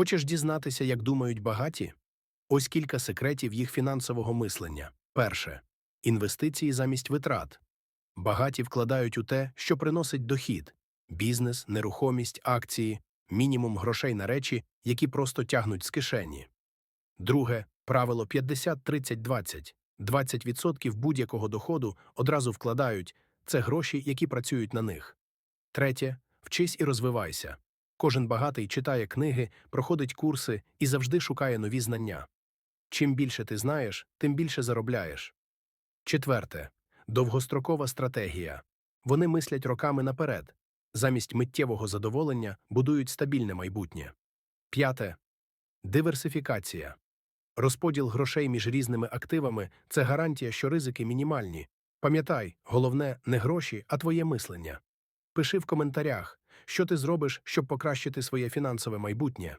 Хочеш дізнатися, як думають багаті? Ось кілька секретів їх фінансового мислення. Перше інвестиції замість витрат. Багаті вкладають у те, що приносить дохід бізнес, нерухомість, акції, мінімум грошей на речі, які просто тягнуть з кишені. Друге правило 50-30-20. 20% будь-якого доходу одразу вкладають це гроші, які працюють на них. Третє вчись і розвивайся. Кожен багатий читає книги, проходить курси і завжди шукає нові знання. Чим більше ти знаєш, тим більше заробляєш. Четверте довгострокова стратегія. Вони мислять роками наперед. Замість миттєвого задоволення будують стабільне майбутнє. П'яте диверсифікація. Розподіл грошей між різними активами це гарантія, що ризики мінімальні. Пам'ятай, головне не гроші, а твоє мислення. Пиши в коментарях, що ти зробиш, щоб покращити своє фінансове майбутнє.